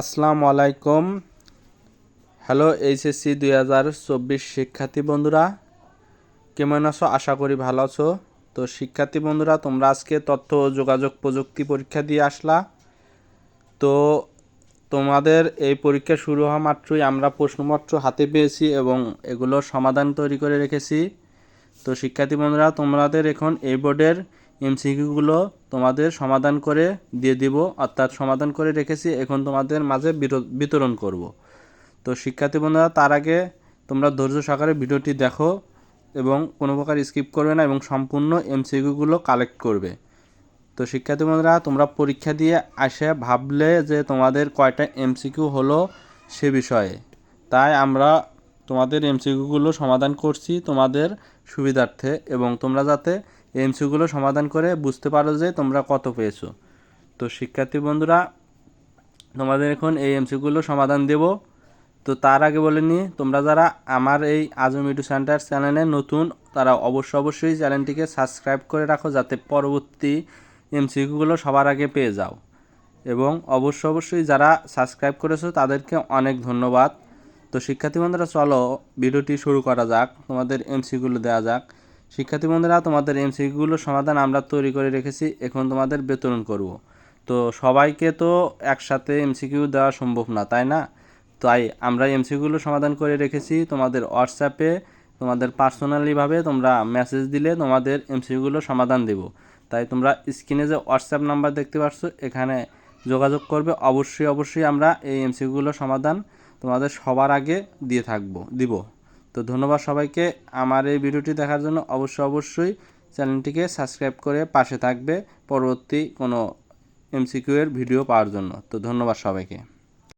আসসালামু আলাইকুম। Hello HSC দুই হাজার চব্বিশ শিক্ষার্থী বন্ধুরা, কেমন আছো? আশা করি ভালো আছো। তো শিক্ষার্থী বন্ধুরা, তোমরা আজকে তথ্য ও যোগাযোগ প্রযুক্তি পরীক্ষা দিয়ে আসলা। তো তোমাদের এই পরীক্ষা শুরু হওয়া মাত্রই আমরা প্রশ্নপত্র হাতে পেয়েছি এবং এগুলোর সমাধান তৈরি করে রেখেছি। তো শিক্ষার্থী বন্ধুরা, তোমাদের এখন এই বোর্ডের এমসিকিউগুলো তোমাদের সমাধান করে দিয়ে দিব অর্থাৎ সমাধান করে রেখেছি, এখন তোমাদের মাঝে বিতরণ করব। তো শিক্ষার্থী বন্ধুরা, তার আগে তোমরা ধৈর্য সহকারে ভিডিওটি দেখো এবং কোনো প্রকার স্কিপ করবে না এবং সম্পূর্ণ এমসিকিউগুলো কালেক্ট করবে। তো শিক্ষার্থী বন্ধুরা, তোমরা পরীক্ষা দিয়ে আসে ভাবলে যে তোমাদের কয়টা এমসিকিউ হলো সে বিষয়ে। তাই আমরা তোমাদের এমসিকিউগুলো সমাধান করছি তোমাদের সুবিধার্থে এবং তোমরা যাতে এমসিকিউগুলো সমাধান করে বুঝতে পারো যে তোমরা কত পেয়েছ। তো শিক্ষার্থী বন্ধুরা, তোমাদের এখন এই এমসিকিউগুলো সমাধান দেব। তো তার আগে বলে নিই, তোমরা যারা আমার এই আজম ইউটিউব সেন্টার চ্যানেলে নতুন, তারা অবশ্য অবশ্যই চ্যানেলটিকে সাবস্ক্রাইব করে রাখো যাতে পরবর্তী এমসিকিউগুলো সবার আগে পেয়ে যাও। এবং অবশ্য অবশ্যই যারা সাবস্ক্রাইব করেছ তাদেরকে অনেক ধন্যবাদ। তো শিক্ষার্থী বন্ধুরা, চলো ভিডিওটি শুরু করা যাক। তোমাদের এমসিগুলো দেওয়া যাক। শিক্ষার্থী বন্ধুরা, তোমাদের এমসিগুলোর সমাধান আমরা তৈরি করে রেখেছি। এখন তোমাদের বিতরণ করব। তো সবাইকে তো একসাথে এমসিকিউ দেওয়া সম্ভব না, তাই না? তাই আমরা এমসিগুলো সমাধান করে রেখেছি। তোমাদের হোয়াটসঅ্যাপে তোমাদের পার্সোনালিভাবে তোমরা মেসেজ দিলে তোমাদের এমসিগুলো সমাধান দেব। তাই তোমরা স্ক্রিনে যে হোয়াটসঅ্যাপ নাম্বার দেখতে পাচ্ছ এখানে যোগাযোগ করবে। অবশ্যই অবশ্যই আমরা এই এমসিগুলো সমাধান তোমাদের সবার আগে দিয়ে থাকব, দিব। তো ধন্যবাদ সবাইকে। আমার এই ভিডিওটি দেখার জন্য অবশ্যই অবশ্যই চ্যানেলটিকে সাবস্ক্রাইব করে পাশে থাকবে পরবর্তী কোনো এমসিকিউ এর ভিডিও পাওয়ার জন্য। তো ধন্যবাদ সবাইকে।